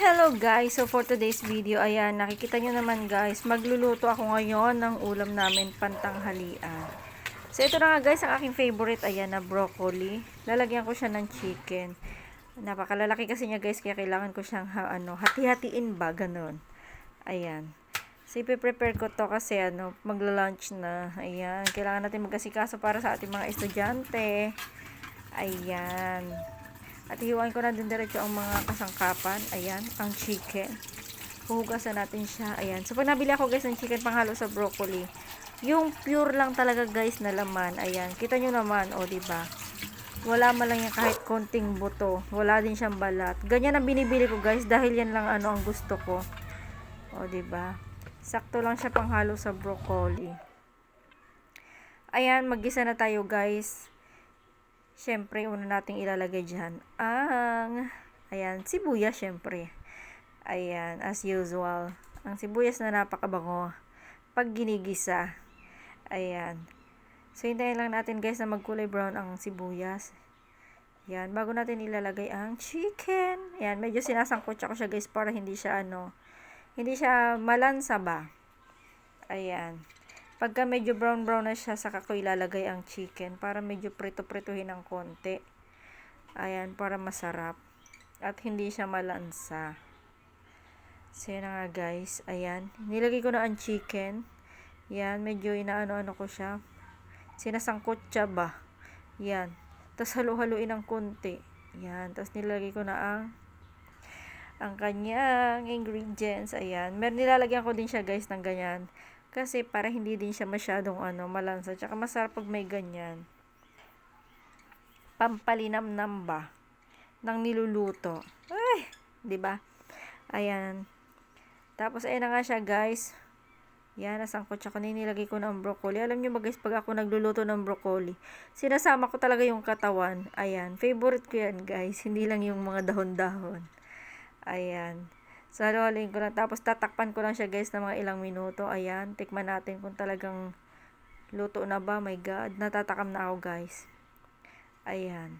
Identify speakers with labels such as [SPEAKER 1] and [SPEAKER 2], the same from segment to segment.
[SPEAKER 1] Hello guys, so for today's video, ayan, nakikita nyo naman guys, magluluto ako ngayon ng ulam namin pantanghalian. So ito na nga guys, ang aking favorite, ayan na broccoli. Lalagyan ko siya ng chicken. Napakalalaki kasi niya guys, kaya kailangan ko siyang ha, ano, hati-hatiin ba, ganun. Ayan. So ipe-prepare ko to kasi ano, magla-lunch na. Ayan, kailangan natin magkasikaso para sa ating mga estudyante. Ayan. At hiwain ko na din diretso ang mga kasangkapan. Ayan, ang chicken. Huhugasan natin siya. Ayan. So, pag nabili ako guys ng chicken panghalo sa broccoli, yung pure lang talaga guys na laman. Ayan. Kita nyo naman, o, oh, diba? Wala man lang yan kahit konting buto. Wala din siyang balat. Ganyan ang binibili ko guys dahil yan lang ano ang gusto ko. O, diba? Sakto lang siya panghalo sa broccoli. Ayan, magisa na tayo guys. Siyempre, una nating ilalagay dyan ang, ayan, sibuyas syempre. Ayan, as usual. Ang sibuyas na napakabango pag ginigisa. Ayan. So, hintayin lang natin guys na magkulay brown ang sibuyas. Ayan, bago natin ilalagay ang chicken. Ayan, medyo sinasangkot ko siya guys para hindi siya ano, hindi siya malansa ba. Ayan. Pagka medyo brown-brown na siya, saka ko ilalagay ang chicken para medyo prito-prituhin ng konti. Ayan, para masarap. At hindi siya malansa. So, yun na nga guys. Ayan. Nilagay ko na ang chicken. Yan, medyo inaano-ano ko siya. Sinasangkot siya ba? Yan. Tapos halo-haluin ng konti. Yan. Tapos nilagay ko na ang ang kanyang ingredients. Ayan. Meron nilalagyan ko din siya guys ng ganyan. Kasi para hindi din siya masyadong ano, malansa. Tsaka masarap pag may ganyan. Pampalinamnam ba ng niluluto. Ay, 'di ba? Ayan. Tapos ayan na nga siya, guys. Yan, nasangkot siya. Kanina nilagay ko ng broccoli. Alam niyo ba guys, pag ako nagluluto ng broccoli, sinasama ko talaga yung katawan. Ayan, favorite ko yan guys. Hindi lang yung mga dahon-dahon. Ayan. So, haluin ko lang. Tapos, tatakpan ko lang siya guys ng mga ilang minuto. Ayan. Tikman natin kung talagang luto na ba. My God. Natatakam na ako guys. Ayan.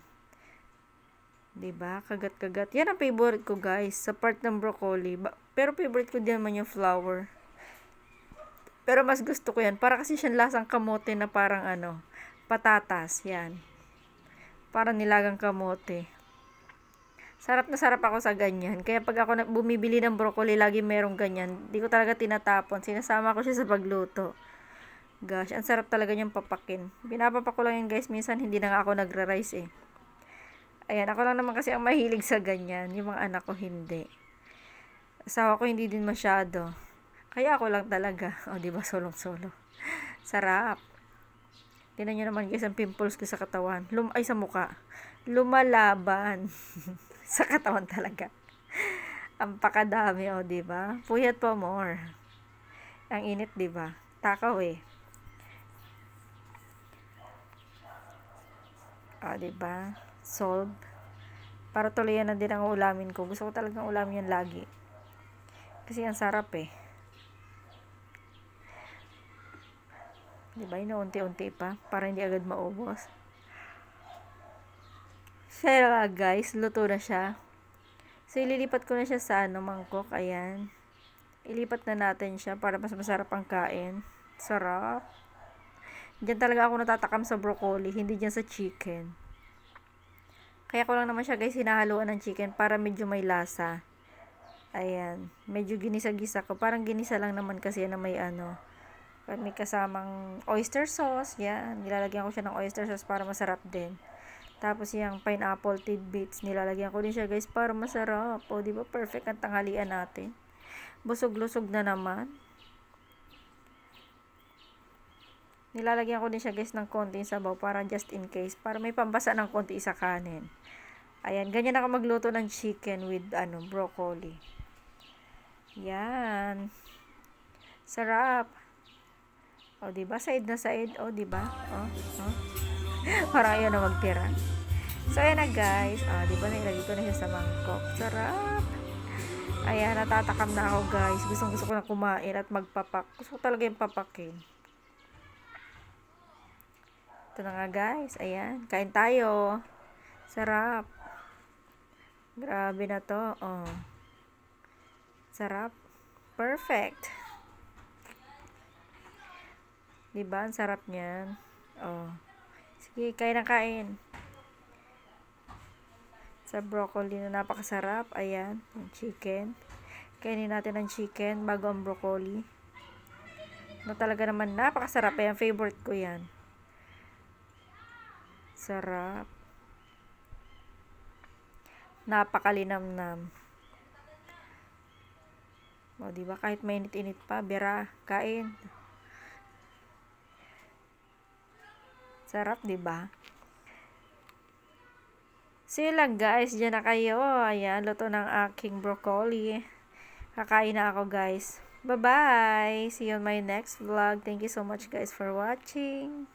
[SPEAKER 1] 'Di ba Kagat-kagat. Yan ang favorite ko guys. Sa part ng broccoli. Pero favorite ko din naman yung flour. Pero mas gusto ko yan. Para kasi siyang lasang kamote na parang ano. Patatas. Yan. Parang nilagang kamote. Sarap na sarap ako sa ganyan. Kaya pag ako bumibili ng broccoli, lagi merong ganyan. Hindi ko talaga tinatapon. Sinasama ko siya sa pagluto. Gosh, ang sarap talaga niyang papakin. Pinapapak ko lang yan guys. Minsan hindi na nga ako nagra-rice eh. Ayan, ako lang naman kasi ang mahilig sa ganyan. Yung mga anak ko hindi. Asawa ko hindi din masyado. Kaya ako lang talaga. O, di ba solong-solo. Sarap. Tingnan nyo naman guys ang pimples ko sa katawan. Lum ay sa muka. Lumalaban. sa katawan talaga. Ang pakadami, oh, di ba? Puyat pa more. Ang init, di ba? Takaw eh. Ah, di ba? Solve. Para tuloy na din ang ulamin ko. Gusto ko talagang ulamin yan lagi. Kasi ang sarap eh. Di ba? Inuunti-unti pa. Para hindi agad maubos. Siya guys, luto na siya. So, ililipat ko na siya sa ano, mangkok. Ayan. Ilipat na natin siya para mas masarap ang kain. Sarap. Diyan talaga ako natatakam sa broccoli, hindi diyan sa chicken. Kaya ko lang naman siya guys, hinahaluan ng chicken para medyo may lasa. Ayan. Medyo ginisa-gisa ko. Parang ginisa lang naman kasi na may ano. May kasamang oyster sauce. Yan. Nilalagyan ko siya ng oyster sauce para masarap din. Tapos yung pineapple tidbits, nilalagyan ko din siya guys para masarap. O, di ba perfect ang tanghalian natin. Busog-lusog na naman. Nilalagyan ko din siya guys ng konting sabaw para just in case. Para may pambasa ng konti sa kanin. Ayan, ganyan ako magluto ng chicken with ano, broccoli. Yan. Sarap. O, di ba? Side na side. O, di ba? O, o. Parang ayaw na magtira. So, ayan na guys. Ah, di ba nailagay ko na siya sa mangkok. Sarap. Ayan, natatakam na ako guys. Gustong gusto ko na kumain at magpapak. Gusto ko talaga yung papakin. Ito na nga guys. Ayan. Kain tayo. Sarap. Grabe na to. Oh. Sarap. Perfect. Diba? Ang sarap niyan. Oh. Sige, kain na kain. Sa broccoli na napakasarap. Ayan, yung chicken. Kainin natin ang chicken bago ang broccoli. No, talaga naman napakasarap. Ayan, favorite ko yan. Sarap. Napakalinamnam. O, di ba? Kahit mainit-init pa, bira, kain. Sarap, di ba? So, lang guys. Diyan na kayo. Ayan, luto ng aking broccoli. Kakain na ako guys. Bye-bye! See you on my next vlog. Thank you so much guys for watching.